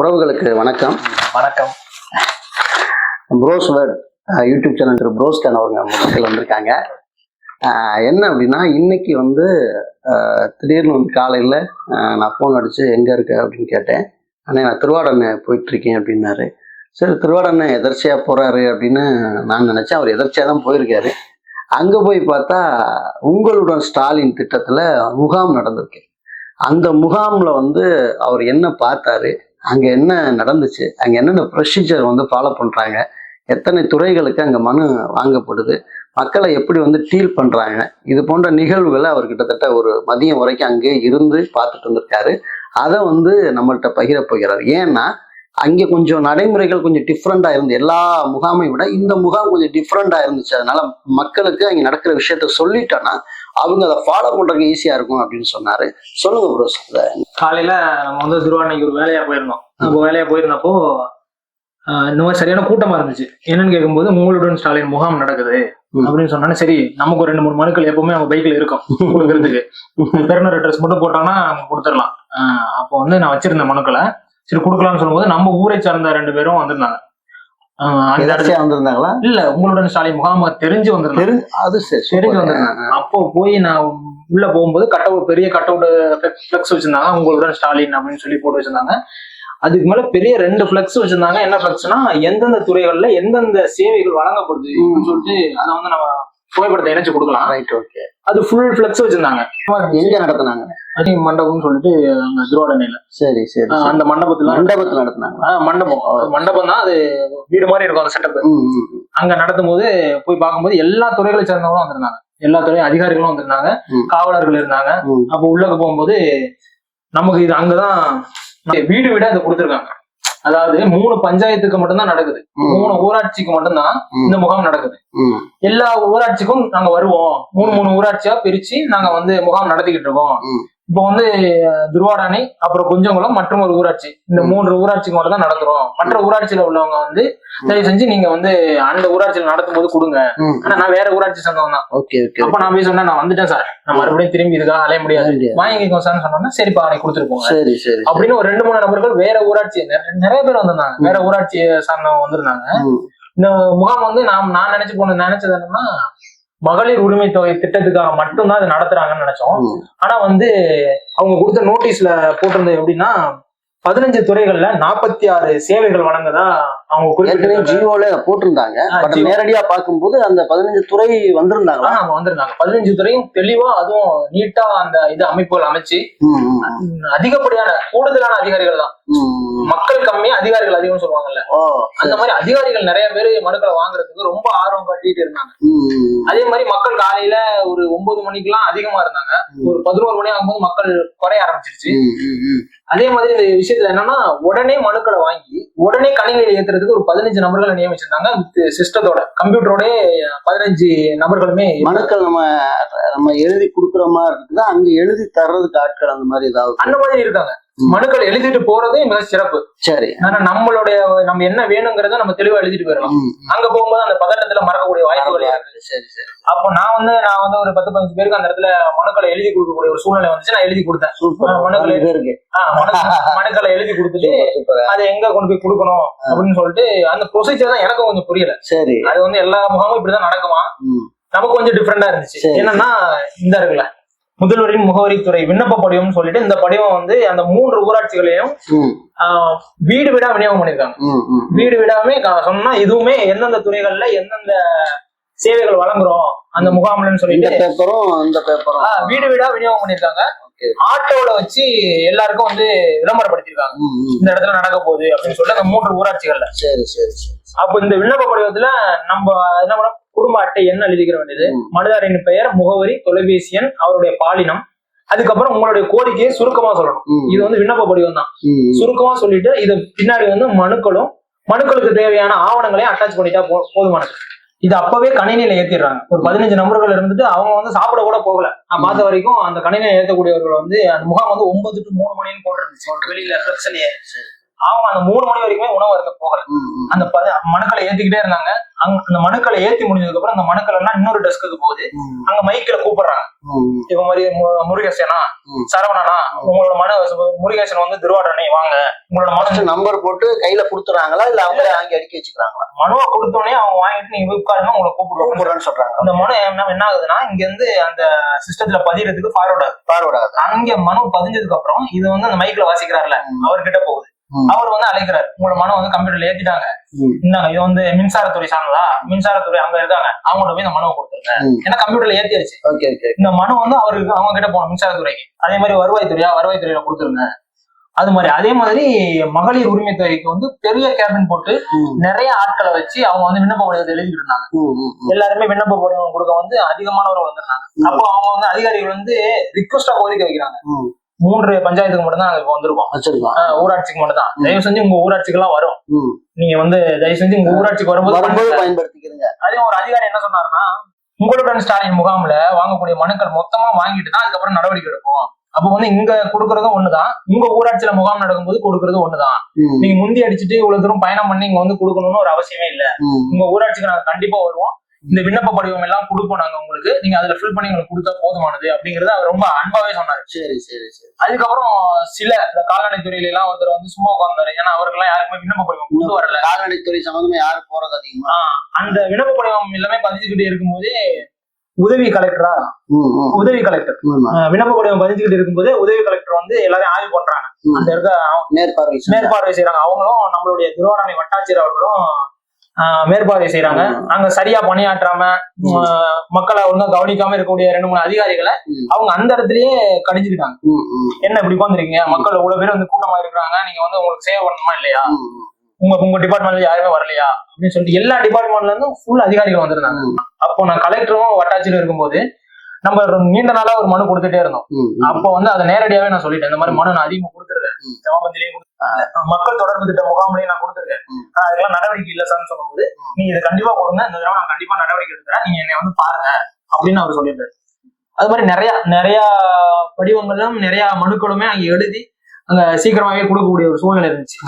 உறவுகளுக்கு வணக்கம். வணக்கம். ப்ரோஸ் வேர்ட் யூடியூப் சேனல் ப்ரோஸ்கான் அவங்க மக்கள் வந்திருக்காங்க. என்ன அப்படின்னா இன்னைக்கு வந்து திடீர்னு வந்து காலையில் நான் ஃபோன் அடித்து எங்கே இருக்க? அப்படின்னு கேட்டேன். அண்ணே நான் திருவாடனை போயிட்டுருக்கேன் அப்படின்னாரு. சரி திருவாடனை எதர்ச்சியாக போகிறாரு அப்படின்னு நான் நினச்சேன். அவர் எதர்ச்சியாக தான் போயிருக்காரு. அங்கே போய் பார்த்தா உங்களுடன் ஸ்டாலின் திட்டத்தில் முகாம் நடந்திருக்கு. அந்த முகாமில் வந்து அவர் என்ன பார்த்தாரு? அங்கே என்ன நடந்துச்சு? அங்கே என்னென்ன ப்ரொசீஜர் வந்து ஃபாலோ பண்ணுறாங்க எத்தனை துறைகளுக்கு அங்கே மனு வாங்கப்படுது? மக்களை எப்படி வந்து டீல் பண்ணுறாங்க இது போன்ற நிகழ்வுகளை அவர் கிட்டத்தட்ட ஒரு மதியம் வரைக்கும் அங்கே இருந்து பார்த்துட்டு வந்திருக்காரு. அதை வந்து நம்மள்கிட்ட பகிர போகிறார். ஏன்னா அங்கே கொஞ்சம் நடைமுறைகள் கொஞ்சம் டிஃப்ரெண்ட்டாக இருந்து எல்லா முகாமை விட இந்த முகாம் கொஞ்சம் டிஃப்ரெண்ட்டாக இருந்துச்சு. அதனால மக்களுக்கு அங்கே நடக்கிற விஷயத்த சொல்லிட்டோன்னா அவங்க அதை ஃபாலோ பண்ணுறதுக்கு ஈஸியாக இருக்கும் அப்படின்னு சொன்னார். சொல்லுங்க அதை காலையில நம்ம வந்து திருவாரணைக்கு ஒரு வேலையா போயிருந்தோம். அப்போ வேலையா போயிருந்தப்போ இந்த மாதிரி சரியான கூட்டமா இருந்துச்சு. என்னன்னு கேட்கும்போது உங்களுடன் ஸ்டாலின் முகாம் நடக்குது. அப்படின்னு சொன்னானே சரி நமக்கு ஒரு ரெண்டு மூணு மனுக்கள் எப்பவுமே அவங்க பைக்ல இருக்கும் கொடுக்கறதுக்கு. பெருனர் அட்ரஸ் மட்டும் போட்டோம்னா நம்ம கொடுத்துடலாம். அப்போ வந்து நான் வச்சிருந்த மனுக்களை சரி கொடுக்கலாம்னு சொல்லும்போது நம்ம ஊரை சார்ந்த ரெண்டு பேரும் வந்திருந்தாங்க. வந்திருந்தாங்களா? இல்ல உங்களுடன் ஸ்டாலின் முகாம் தெரிஞ்சு வந்திருந்தாங்க. தெரி அது சரி தெரிஞ்சு. வந்திருந்தாங்க. அப்போ போய் நான் உள்ள போகும்போது கட் அவுட் பெரிய கட் அவுட் ஃபிளக்ஸ் வச்சிருந்தாங்க. உங்களுடன் ஸ்டாலின் அப்படின்னு சொல்லி போட்டு வச்சிருந்தாங்க. அதுக்கு மேல பெரிய ரெண்டு ஃபிளக்ஸ் வச்சிருந்தாங்க. என்ன ஃபிளக்ஸ்னா எந்தெந்த துறைகள்ல எந்தெந்த சேவைகள் வழங்கப்படுது அப்படின்னு சொல்லிட்டு அதை வந்து நம்ம புகைப்படத்தை இணைச்சு கொடுக்கலாம். ரைட் ஓகே அது ஃபுல் ஃபிளக்ஸ் வச்சிருந்தாங்க. எங்க நடத்துனாங்க? அதி மண்டபம்னு சொல்லிட்டு அங்க திருவாடனையில சரி சரி. அந்த மண்டபத்துல. மண்டபத்துல நடத்துனாங்களா ஆஹ் மண்டபம். அது மண்டபம் தான் அது வீடு மாதிரி இருக்கும் அந்த செட்டப். அங்க நடத்தும் போது போய் பார்க்கும்போது எல்லா துறைகளை சேர்ந்தவங்களும் வந்திருந்தாங்க. எல்லா துறை அதிகாரிகளும் வந்திருந்தாங்க. காவலர்கள் இருந்தாங்க. அப்போ உள்ளக்க போகும்போது நமக்கு இது அங்கதான் வீடு வீடா இது கொடுத்துருக்காங்க. அதாவது மூணு பஞ்சாயத்துக்கு மட்டும்தான் நடக்குது மூணு ஊராட்சிக்கு மட்டும்தான். இந்த முகாம் நடக்குது. எல்லா ஊராட்சிக்கும் நாங்க வருவோம் மூணு மூணு ஊராட்சியா பிரிச்சு நாங்க வந்து முகாம் நடத்திக்கிட்டு இருக்கோம். இப்போ வந்து திருவாடானை அப்புறம் குஞ்சங்குளம் மற்றும் ஒரு ஊராட்சி. இந்த. மூன்று ஊராட்சிக்கு மட்டும் தான் நடத்துறோம். மற்ற ஊராட்சியில உள்ளவங்க வந்து தயவு செஞ்சு நீங்க வந்து அந்த ஊராட்சியில நடத்தும் போது கொடுங்க. ஆனா நான் வேற ஊராட்சி சேர்ந்தவன் தான். ஓகே ஓகே அப்ப நான் போய் சொன்னேன் நான் வந்துட்டேன் சார். நான் மறுபடியும் திரும்பி இதுக்காக அலைய முடியாது. வாங்கிக்கோ சார் சொன்னோன்னா சரிப்பா நீ கொடுத்துருப்போங்க சரி சரி அப்படின்னு ஒரு ரெண்டு மூணு நபர்கள் வேற ஊராட்சி நிறைய- பேர் வந்திருந்தாங்க. வேற ஊராட்சி சார்ந்தவங்க வந்திருந்தாங்க. இந்த முகாம் வந்து நாம் நான் நினைச்சு போன நினைச்சது என்னன்னா மகளிர் உரிமை தொகை திட்டத்துக்காக மட்டும்தான் இது நடத்துறாங்கன்னு நினைச்சோம். ஆனா வந்து அவங்க கொடுத்த நோட்டீஸ்ல போட்டிருந்தது எப்படின்னா பதினஞ்சு துறைகள்ல நாற்பத்தி ஆறு சேவைகள் வழங்குதா அவங்க ஏற்கனவே ஜியோல போட்டிருந்தாங்க. பட். நேரடியா பார்க்கும்போது அந்த பதினஞ்சு துறை வந்திருந்தாங்களா? அவங்க வந்திருந்தாங்க. பதினஞ்சு துறையும் தெளிவா அதுவும் நீட்டா அந்த இது அமைப்புகள் அமைச்சு அதிகப்படியான கூடுதலான அதிகாரிகள் தான். மக்கள் கம்மி அதிகாரிகள் அதிகம் சொல்லுவாங்கல்ல. அந்த மாதிரி அதிகாரிகள் நிறைய பேர் மனுக்களை வாங்குறதுக்கு ரொம்ப ஆர்வம் காட்டிட்டு இருந்தாங்க. அதே மாதிரி மக்கள் காலையில ஒரு ஒன்பது மணிக்கெல்லாம் அதிகமா இருந்தாங்க. ஒரு பதினோரு மணி ஆகும்போது மக்கள் குறைய ஆரம்பிச்சிருச்சு. அதே மாதிரி இந்த விஷயத்துல என்னன்னா உடனே மனுக்களை வாங்கி உடனே கணினியில ஏத்துறதுக்கு ஒரு பதினஞ்சு நபர்களை நியமிச்சிருந்தாங்க. சிஸ்டத்தோட கம்ப்யூட்டரோட பதினஞ்சு நபர்களுமே மனுக்கள் நம்ம நம்ம எழுதி கொடுக்குற மாதிரி இருக்குதா? அங்க எழுதி தர்றதுக்கு ஆட்கள் அந்த மாதிரி ஏதாவது? அந்த மாதிரி இருக்காங்க. மனுக்கள் எழுதிட்டு போறதே மிக சிறப்பு. சரி. ஆனா நம்மளுடைய நம்ம என்ன வேணுங்கிறத நம்ம தெளிவா எழுதிட்டு போயிடலாம். அங்க போகும்போது அந்த பதட்டத்துல மறக்கக்கூடிய வாய்ப்புகள் இருக்கு. சரி சரி. அப்போ நான் வந்து நான் வந்து ஒரு பத்து பதினஞ்சு பேருக்கு அந்த இடத்துல மனுக்களை எழுதி கொடுக்கக்கூடிய ஒரு சூழ்நிலை வந்துச்சு நான் எழுதி கொடுத்தேன். மனுக்கள் மனு- மனுக்களை எழுதி கொடுத்துட்டு அதை எங்க கொண்டு போய் கொடுக்கணும் அப்படின்னு சொல்லிட்டு அந்த ப்ரொசீஜர் தான் எனக்கும் கொஞ்சம் புரியல. சரி. அது வந்து எல்லா முகாமும் இப்படிதான் நடக்குமா. நமக்கு கொஞ்சம் டிஃப்ரெண்டா இருந்துச்சு. என்னன்னா இந்த இருக்குல்ல முதல்வரின் முகவரித்துறை விண்ணப்ப படிவம்னு சொல்லிட்டு இந்த படிவம் வந்து அந்த மூன்று ஊராட்சிகளையும் வீடு வீடா விநியோகம் பண்ணிருக்காங்க. வீடு வீடாமே சொன்னா இதுவுமே எந்தெந்த துறைகள்ல எந்தெந்த சேவைகள் வழங்குறோம் அந்த முகாம்லன்னு சொல்லிட்டு பேப்பரும் இந்த பேப்பரும் வீடு வீடா விநியோகம் பண்ணிருக்காங்க. ஆட்டோல வச்சு எல்லாருக்கும் வந்து விளம்பரப்படுத்திருக்காங்க. இந்த இடத்துல நடக்க போகுது அப்படின்னு சொல்லிட்டு அந்த மூன்று ஊராட்சிகள்ல. சரி சரி. அப்ப இந்த விண்ணப்ப படிவத்துல நம்ம என்ன பண்ணோம்? குடும்ப அட்டை என்ன எழுதிக்கிற வேண்டியது. மனுதாரின் பெயர் முகவரி தொலைபேசி எண் அவருடைய பாலினம். அதுக்கப்புறம் உங்களுடைய கோரிக்கையை சுருக்கமா சொல்லணும். இது வந்து விண்ணப்ப படிவம் தான். சுருக்கமா சொல்லிட்டு இது பின்னாடி வந்து மனுக்களும் மனுக்களுக்கு தேவையான ஆவணங்களையும் அட்டாச் பண்ணிட்டா போ- போதுமானது. இது அப்பவே கணினியில ஏத்திடுறாங்க. ஒரு பதினஞ்சு நபர்கள் இருந்துட்டு அவங்க வந்து சாப்பிட கூட போகல. நான் பார்த்த வரைக்கும் அந்த கணினியில ஏத்தக்கூடியவர்கள் வந்து அந்த முகாம் வந்து ஒன்பது டு மூணு மணின்னு போட்டு இருந்துச்சு வெளியில பிரச்சனையே. அவங்க அந்த மூணு மணி வரைக்குமே உணவு இருக்க போகல. அந்த மனுக்களை ஏத்திக்கிட்டே இருந்தாங்க. அங்க அந்த மனுக்களை ஏத்தி முடிஞ்சதுக்கு அப்புறம் அந்த மனுக்கள் எல்லாம் இன்னொரு டெஸ்க்கு போகுது. அங்க மைக்கில் கூப்பிடுறாங்க. இவ மாதிரி முருகேசனா. சரவணனா உங்களோட மனு முருகேசன் வந்து திருவாடனை வாங்க. உங்களோட மனு நம்பர் போட்டு கையில கொடுத்துறாங்களா? இல்ல அவங்களே வாங்கி அடுக்கி வச்சுக்கிறாங்களா? மனுவை கொடுத்தோடனே அவங்க வாங்கிட்டு நீங்க உட்காருங்க உங்களை கூப்பிடுறேன்னு சொல்றாங்க. அந்த மனு என்ன என்ன ஆகுதுன்னா இங்க இருந்து அந்த சிஸ்டத்துல பதியறதுக்கு ஃபார்வர்ட் ஆகுது. பார்வர்ட் ஆகுது. அங்க மனு பதிஞ்சதுக்கு அப்புறம் இது வந்து அந்த மைக்ல வாசிக்கிறாருல. அவர்கிட்ட போகுது. அவர் வந்து அழைக்கிறார். உங்களோட மனு வந்து கம்ப்யூட்டர்ல ஏத்திட்டாங்க. இந்தாங்க இது வந்து மின்சாரத்துறை சார்ந்ததா? மின்சாரத்துறை அங்க இருக்காங்க. அவங்கள்ட்ட போய் இந்த மனுவை கொடுத்துருங்க. ஏன்னா கம்ப்யூட்டர்ல ஓகே இந்த மனு வந்து அவருக்கு அவங்க கிட்ட போகணும் மின்சாரத்துறைக்கு. அதே மாதிரி வருவாய்த்துறையா? வருவாய்த்துறையில கொடுத்துருங்க. அது மாதிரி. அதே மாதிரி மகளிர் உரிமை துறைக்கு வந்து பெரிய கேபின் போட்டு நிறைய ஆட்களை வச்சு அவங்க வந்து விண்ணப்ப படிவத்தை எழுதிட்டு இருந்தாங்க. எல்லாருமே விண்ணப்ப படிவம் கொடுக்க வந்து அதிகமானவர்கள் வந்திருந்தாங்க. அப்போ அவங்க வந்து அதிகாரிகள் வந்து ரிக்வஸ்டா கோரிக்கை வைக்கிறாங்க. மூன்று பஞ்சாயத்துக்கு மட்டும் தான் நாங்க இப்போ வந்திருக்கோம். ஊராட்சிக்கு மட்டும் தான். தயவு செஞ்சு உங்க ஊராட்சிக்கு எல்லாம் வரும். நீங்க வந்து தயவு செஞ்சு உங்க ஊராட்சிக்கு வரும்போது. பயன்படுத்திக்கிறீங்க. அதே ஒரு அதிகாரி என்ன சொன்னாருன்னா உங்களுடன் ஸ்டாலின் முகாம்ல வாங்கக்கூடிய மனுக்கள் மொத்தமா வாங்கிட்டு தான் அதுக்கப்புறம் நடவடிக்கை எடுப்போம். அப்போ வந்து இங்க கொடுக்கறதும் ஒண்ணுதான். உங்க ஊராட்சியில முகாம் நடக்கும்போது கொடுக்கறதும் ஒண்ணுதான். நீங்க முந்தி அடிச்சுட்டு இவ்வளவு தூரம் பயணம் பண்ணி இங்க வந்து கொடுக்கணும்னு ஒரு அவசியமே இல்ல. உங்க ஊராட்சிக்கு நாங்க கண்டிப்பா வருவோம். இந்த விண்ணப்ப படிவம் எல்லாம் கொடுப்போம் நாங்க உங்களுக்கு. நீங்க அதுல ஃபில் பண்ணி உங்களுக்கு கொடுத்தா போதுமானது அப்படிங்கறத அவர் ரொம்ப அன்பாவே சொன்னாரு. சரி சரி சரி. அதுக்கப்புறம் சில இந்த கால்நடை துறையில எல்லாம் ஒருத்தர் வந்து சும்மா உட்கார்ந்தாரு. ஏன்னா அவருக்கெல்லாம் யாருக்குமே விண்ணப்ப படிவம் கொண்டு வரல. கால்நடைத்துறை சம்பந்தமா யாரும் போறது அதிகமா? அந்த விண்ணப்ப படிவம் எல்லாமே பதிச்சுக்கிட்டு இருக்கும்போதே உதவி கலெக்டரா. உதவி கலெக்டர் விண்ணப்ப படிவம் பதிச்சுக்கிட்டு இருக்கும்போதே உதவி கலெக்டர் வந்து எல்லாரையும் ஆய்வு பண்றாங்க. அந்த இருக்க மேற்பார்வை. மேற்பார்வை செய்யறாங்க அவங்களும் நம்மளுடைய திருவாரணை வட்டாட்சியர் அவர்களும் மேற்பார்வை செய்யறாங்க. அங்க சரியா பணியாற்றாம மக்களை ஒழுங்கா கவனிக்காம இருக்கக்கூடிய ரெண்டு மூணு அதிகாரிகளை. அவங்க அந்த இடத்துலயே ம், என்ன இப்படி உட்காந்துருக்கீங்க மக்கள் இவ்வளவு பேர் வந்து கூட்டமா இருக்கிறாங்க. நீங்க வந்து உங்களுக்கு சேவை பண்ணணுமா இல்லையா? உங்க உங்க டிபார்ட்மெண்ட்ல யாருமே வரலையா? அப்படின்னு சொல்லிட்டு எல்லா டிபார்ட்மெண்ட்ல இருந்தும் ஃபுல் அதிகாரிகள் வந்திருந்தாங்க. அப்போ நான் கலெக்டரும் வட்டாட்சியரும் இருக்கும்போது நம்ம நீண்ட நாளா ஒரு மனு கொடுத்துட்டே இருந்தோம். அப்போ வந்து அதை நேரடியாவே நான் சொல்லிட்டேன். இந்த மாதிரி மனு நான் அதிகமா கொடுத்துருக்கேன் கொடுத்துருக்கேன் மக்கள் தொடர்பு திட்ட முகாம்லையும் நான் கொடுத்துருக்கேன். ஆனா அதெல்லாம் நடவடிக்கை இல்ல சார்னு சொல்லும்போது நீங்க இதை கண்டிப்பா கொடுங்க இந்த தடவை நான் கண்டிப்பா நடவடிக்கை எடுக்கிறேன் நீங்க என்னை வந்து பாருங்க அப்படின்னு அவர் சொல்லியிருந்தாரு. அது மாதிரி நிறைய நிறைய படிவங்களும் நிறைய மனுக்களுமே அங்க எழுதி அங்க சீக்கிரமாவே கொடுக்கக்கூடிய ஒரு சூழ்நிலை இருந்துச்சு.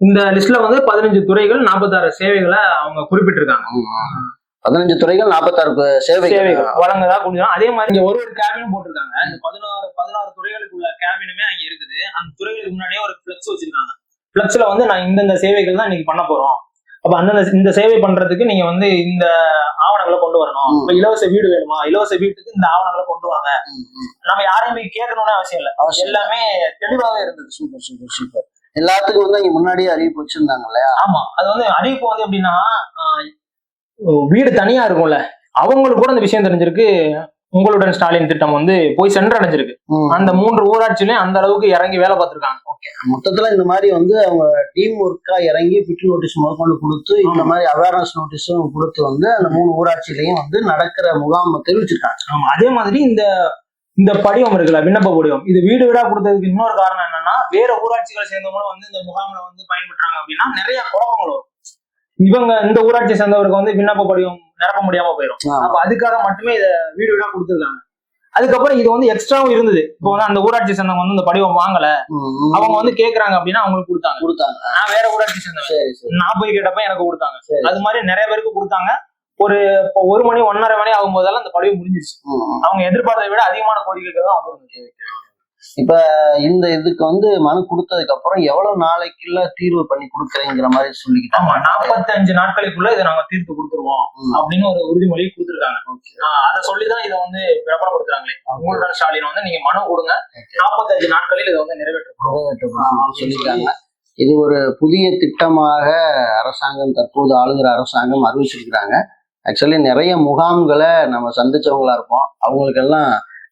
இந்த லிஸ்ட்ல வந்து பதினஞ்சு துறைகள் நாற்பத்தாறு சேவைகளை அவங்க குறிப்பிட்டிருக்காங்க. பதினஞ்சு துறைகள் நாற்பத்தாறு சேவைகள் சேவைகள் வழங்குதா கொஞ்சம் அதே மாதிரி இங்க ஒரு ஒரு கேபினும் போட்டிருக்காங்க. இந்த பதினாறு பதினாறு துறைகளுக்கு உள்ள கேபினுமே அங்க இருக்குது. அந்த துறைகளுக்கு முன்னாடியே ஒரு பிளக்ஸ் வச்சிருக்காங்க. பிளக்ஸ்ல வந்து நான் இந்தந்த சேவைகள் தான் இன்னைக்கு பண்ண போறோம். அப்ப அந்தந்த இந்த சேவை பண்றதுக்கு நீங்க வந்து இந்த ஆவணங்களை கொண்டு வரணும். இப்ப இலவச வீடு வேணுமா? இலவச வீட்டுக்கு இந்த ஆவணங்களை கொண்டு வாங்க. நம்ம யாரையும் போய் கேட்கணும்னு அவசியம் இல்லை. எல்லாமே தெளிவாவே இருந்தது. Super super super. எல்லாத்துக்கும் வந்து இங்க முன்னாடியே அறிவிப்பு வச்சிருந்தாங்க இல்லையா? ஆமா. அது வந்து அறிவிப்பு வந்து எப்படின்னா ஆஹ், வீடு தனியா இருக்கும்ல அவங்களுக்கு கூட அந்த விஷயம் தெரிஞ்சிருக்கு. உங்களுடன் ஸ்டாலின் திட்டம் வந்து போய் சென்றடைஞ்சிருக்கு. அந்த மூன்று ஊராட்சியிலையும் அந்த அளவுக்கு இறங்கி வேலை பார்த்திருக்காங்க. மொத்தத்துல இந்த மாதிரி வந்து அவங்க டீம் ஒர்க்கா இறங்கி பிட்டு நோட்டீஸ் முதற்கொண்டு கொடுத்து இந்த. மாதிரி அவேர்னஸ் நோட்டீஸும் கொடுத்து வந்து அந்த மூணு ஊராட்சியிலையும் வந்து நடக்கிற முகாம் தெரிவிச்சிருக்காங்க. அதே மாதிரி இந்த இந்த படிவம் இருக்குல்ல விண்ணப்ப படிவம். இது வீடு வீடா கொடுத்ததுக்கு இன்னொரு காரணம் என்னன்னா வேற ஊராட்சிகளை சேர்ந்தவங்களும் வந்து இந்த முகாம்ல வந்து பயன்பெற்றாங்க அப்படின்னா நிறைய குழப்பங்கள் வரும். இவங்க இந்த ஊராட்சி சேர்ந்தவருக்கு வந்து விண்ணப்ப படிவம் நிரப்ப முடியாம போயிடும். அப்ப அதுக்காக மட்டுமே இதை வீடு வீடா கொடுத்துருக்காங்க. அதுக்கப்புறம் இது வந்து எக்ஸ்ட்ராவும் இருந்தது. இப்போ வந்து அந்த ஊராட்சி சேர்ந்தவங்க வந்து இந்த படிவம் வாங்கல. அவங்க வந்து கேக்குறாங்க அப்படின்னா அவங்களுக்கு கொடுத்தாங்க. கொடுத்தாங்க. நான் வேற ஊராட்சி சேர்ந்தவன். சரி சரி. நான் போய் கேட்டப்ப எனக்கு கொடுத்தாங்க. அது மாதிரி நிறைய பேருக்கு கொடுத்தாங்க. ஒரு இப்போ ஒரு மணி ஒன்னரை மணி ஆகும் போதெல்லாம் அந்த படிவு முடிஞ்சிருச்சு. அவங்க எதிர்பார்த்ததை விட அதிகமான கோரிக்கைகள் தான் வந்திருந்துச்சு இப்ப இந்த இதுக்கு வந்து மனு கொடுத்ததுக்கு அப்புறம் எவ்வளவு நாளைக்குள்ள தீர்வு பண்ணி கொடுக்குறேங்கிற மாதிரி ஆமா சொல்லிக்கிட்டாங்க நாற்பத்தஞ்சு நாட்களுக்குள்ள இதை நாங்க தீர்த்து கொடுத்துருவோம். அப்படின்னு ஒரு உறுதிமொழி கொடுத்துருக்காங்க. அதை சொல்லிதான் இதை வந்து பிரபலப்படுத்துறாங்களே. உங்களுடன் ஸ்டாலின் வந்து நீங்க மனு கொடுங்க. நாற்பத்தஞ்சு நாட்களில் இதை வந்து நிறைவேற்றப்படும். நிறைவேற்றப்படும். சொல்லியிருக்காங்க. இது ஒரு புதிய திட்டமாக அரசாங்கம் தற்போது ஆளுகிற அரசாங்கம் அறிவிச்சிருக்கிறாங்க. ஆக்சுவலி நிறைய முகாம்களை நம்ம சந்திச்சவங்களா இருப்போம். அவங்களுக்கெல்லாம்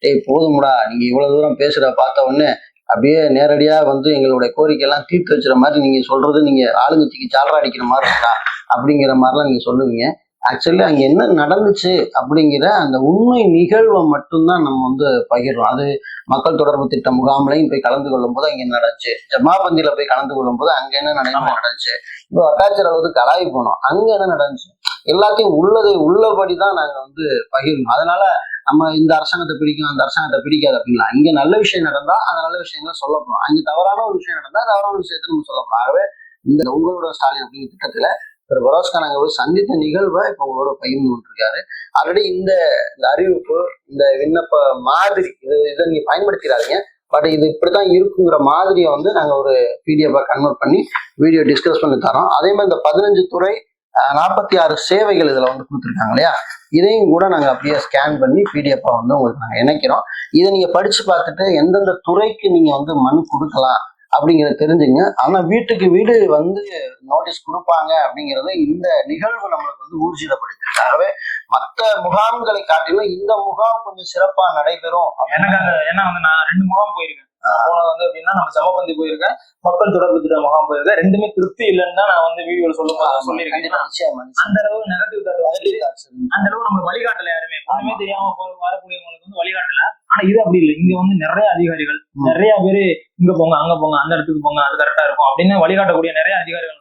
ஏய் போதும்டா நீங்க இவ்வளவு தூரம் பேசுற பார்த்த உடனே அப்படியே நேரடியா வந்து எங்களுடைய கோரிக்கை எல்லாம் தீர்த்து வச்சுற மாதிரி நீங்க சொல்றது நீங்க ஆளுங்கட்சிக்கு சாலரா அடிக்கிற மாதிரி இருக்கா அப்படிங்கிற மாதிரிலாம் நீங்க சொல்லுவீங்க. ஆக்சுவலி அங்க என்ன நடந்துச்சு அப்படிங்கிற அந்த உண்மை நிகழ்வை மட்டும்தான் நம்ம வந்து பகிர்றோம். அது மக்கள் தொடர்பு திட்ட முகாம்லையும் போய் கலந்து கொள்ளும் போது அங்க நடந்துச்சு? ஜமாபந்தியில போய் கலந்து கொள்ளும் போது அங்க என்ன நடந்துச்சு? இப்போ வட்டாட்சியர் அளவுக்கு கலாய் போனோம். அங்க என்ன நடந்துச்சு? எல்லாத்தையும் உள்ளதை உள்ளபடி தான் நாங்கள் வந்து பகிரணும் அதனால நம்ம இந்த அரசாங்கத்தை பிடிக்கும் அந்த அரசாங்கத்தை பிடிக்காது அப்படின்லாம். இங்கே நல்ல விஷயம் நடந்தா அந்த நல்ல விஷயங்களை சொல்ல போகிறோம் அங்கே தவறான ஒரு விஷயம் நடந்தா தவறான விஷயத்தை நம்ம சொல்ல ஆகவே இந்த உங்களோட ஸ்டாலின் அப்படிங்கிற திட்டத்தில் திரு பரோஸ்கான் அங்கே போய் சந்தித்த நிகழ்வை இப்போ உங்களோட பகிர்ந்து கொண்டிருக்காரு. ஆல்ரெடி இந்த இந்த அறிவிப்பு இந்த விண்ணப்ப மாதிரி இது இதை நீங்கள் பயன்படுத்திடாதீங்க. பட் இது இப்படிதான் இருக்குங்கிற மாதிரியை வந்து நாங்கள் ஒரு பிடிஎஃபாக கன்வெர்ட் பண்ணி வீடியோ டிஸ்கஸ் பண்ணி தரோம். அதே மாதிரி இந்த பதினஞ்சு துறை நாற்பத்தி ஆறு சேவைகள் இதுல வந்து கொடுத்துருக்காங்க இல்லையா? இதையும் கூட நாங்க அப்படியே ஸ்கேன் பண்ணி பிடிஎஃபாக வந்து உங்களுக்கு நாங்க இணைக்கிறோம். இதை நீங்க படிச்சு பார்த்துட்டு எந்தெந்த துறைக்கு நீங்க வந்து மனு கொடுக்கலாம் அப்படிங்கிறத தெரிஞ்சுங்க. ஆனா வீட்டுக்கு வீடு வந்து நோட்டீஸ் கொடுப்பாங்க அப்படிங்கறது இந்த நிகழ்வு நம்மளுக்கு வந்து ஊர்ஜிதப்படுத்திருக்காகவே மற்ற முகாம்களை காட்டிலும் இந்த முகாம் கொஞ்சம் சிறப்பா நடைபெறும். எனக்கு ஏன்னா வந்து நான் ரெண்டு முகாம் போயிருக்கேன். போனது வந்து எப்படின்னா நம்ம ஜமபந்தி போயிருக்கேன். மக்கள் தொடர்பு திட்ட முகாம் போயிருக்கேன். ரெண்டுமே திருப்தி இல்லைன்னு தான் நான் வந்து வீடியோல சொல்லும் சொல்லியிருக்கேன். அந்த அளவு நெகட்டிவ் அந்த அளவு நம்ம வழிகாட்டல யாருமே. ஒண்ணுமே தெரியாம வரக்கூடியவங்களுக்கு வந்து வழிகாட்டல. ஆனா இது அப்படி இல்லை. இங்க வந்து நிறைய அதிகாரிகள். நிறைய பேரு இங்க போங்க அங்க போங்க அந்த இடத்துக்கு போங்க அது கரெக்டா இருக்கும் அப்படின்னு வழிகாட்டக்கூடிய நிறைய அதிகாரிகள்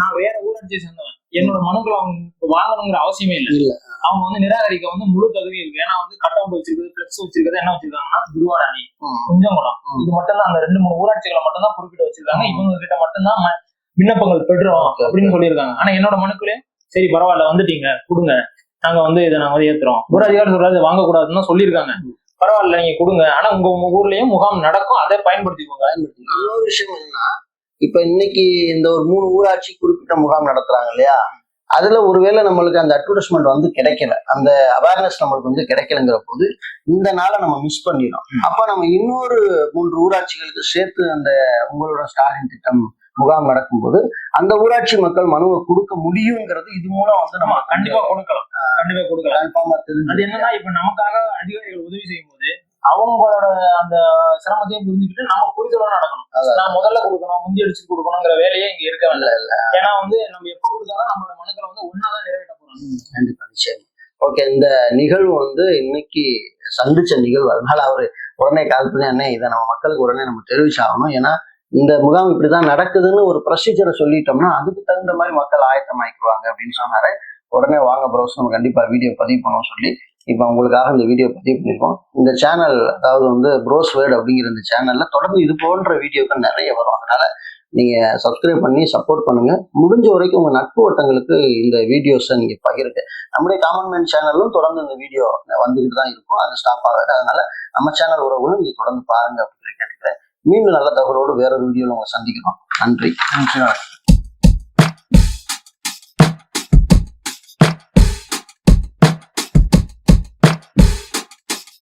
நான் வேற ஊராட்சியை சேர்ந்தவன். என்னோட மனுக்களை அவங்க வாங்கணுங்கிற அவசியமே இல்ல. அவங்க வந்து நிராகரிக்க வந்து முழு தகுதி இருக்கு ஏன்னா வந்து கட் அவுட் வச்சிருக்குது பிளெக்ஸ் வச்சிருக்கிறது என்ன வச்சிருக்காங்கன்னா துருவாட அணி. குஞ்சங்குளம். இது மட்டும் தான் அந்த ரெண்டு மூணு ஊராட்சிகளை மட்டும் தான் குறிப்பிட்டு வச்சிருக்காங்க. இவங்க கிட்ட மட்டும் தான் ம- விண்ணப்பங்கள் பெற்றோம் அப்படின்னு சொல்லியிருக்காங்க. ஆனா என்னோட மனுக்களே சரி பரவாயில்ல வந்துட்டீங்க கொடுங்க. நாங்க வந்து இதை நாங்க வந்து ஏத்துறோம். ஒரு அதிகாரி சொல்றாரு வாங்க கூடாதுன்னு தான் சொல்லியிருக்காங்க. பரவாயில்ல நீங்க கொடுங்க. ஆனா உங்க உங்க ஊர்லயும் முகாம் நடக்கும் அதை பயன்படுத்திக்கோங்க. இன்னொரு விஷயம் என்னன்னா இப்ப இன்னைக்கு இந்த ஒரு மூணு ஊராட்சி குறிப்பிட்ட முகாம் நடத்துறாங்க இல்லையா? அதுல ஒருவேளை நம்மளுக்கு அந்த அட்வர்டைஸ்மெண்ட் வந்து கிடைக்கல. அந்த அவேர்னஸ் நம்மளுக்கு வந்து கிடைக்கலங்கிற போது இந்த நாளை நம்ம மிஸ் பண்ணிடும். அப்ப நம்ம இன்னொரு மூன்று ஊராட்சிகளுக்கு சேர்த்து அந்த உங்களோட ஸ்டாலின் திட்டம் முகாம் நடக்கும்போது அந்த ஊராட்சி மக்கள் மனுவை கொடுக்க முடியுங்கிறது இது மூலம் வந்து நம்ம கண்டிப்பா கொடுக்கலாம். கண்டிப்பா கொடுக்கலாம். அது என்னன்னா இப்ப நமக்காக அதிகாரிகள் உதவி செய்யும் போது அவங்களோட அந்த சிரமத்தையும் புரிஞ்சுக்கிட்டு நம்ம புரிதலோட நடக்கணும். நான் முதல்ல கொடுக்கணும் முந்தி அடிச்சு கொடுக்கணுங்கிற வேலையே இங்க இருக்க இல்ல இல்ல. ஏன்னா வந்து நம்ம எப்ப கொடுத்தாலும் நம்மளோட மனுக்களை வந்து ஒன்னாதான் நிறைவேற்ற போறோம். கண்டிப்பா நிச்சயம். ஓகே இந்த நிகழ்வு வந்து இன்னைக்கு சந்திச்ச நிகழ்வு. அதனால அவரு உடனே கால் பண்ணி அண்ணே இதை நம்ம மக்களுக்கு உடனே நம்ம தெரிவிச்சாகணும். ஏன்னா இந்த முகாம் இப்படிதான் நடக்குதுன்னு ஒரு ப்ரொசீஜரை சொல்லிட்டோம்னா அதுக்கு தகுந்த மாதிரி மக்கள் ஆயத்தமாக்கிடுவாங்க அப்படின்னு சொன்னாரு. உடனே வாங்க ப்ரோஸ் நம்ம கண்டிப்பா வீடியோ பதிவு பண்ணோம் சொல்லி இப்போ உங்களுக்காக இந்த வீடியோ பதிவு பண்ணியிருக்கோம் இந்த சேனல் அதாவது வந்து ப்ரோஸ் வேர்டு அப்படிங்கிற இந்த சேனல்ல தொடர்ந்து இது போன்ற வீடியோக்கள் நிறைய வரும். அதனால நீங்க சப்ஸ்கிரைப் பண்ணி சப்போர்ட் பண்ணுங்க. முடிஞ்ச வரைக்கும் உங்க நட்பு வட்டங்களுக்கு இந்த வீடியோஸை நீங்க பகிருங்க. நம்முடைய காமன் மேன் சேனலும் தொடர்ந்து இந்த வீடியோ வந்துகிட்டு தான் இருக்கும். அது ஸ்டாப் ஆகாது. அதனால நம்ம சேனல் உறவுகளும் நீங்க தொடர்ந்து பாருங்க அப்படின்னு கேட்டுக்கிறேன். மீண்டும் நல்ல தகவலோடு வேறொரு வீடியோவில் உங்களை சந்திக்கிறோம். நன்றி. நன்றி.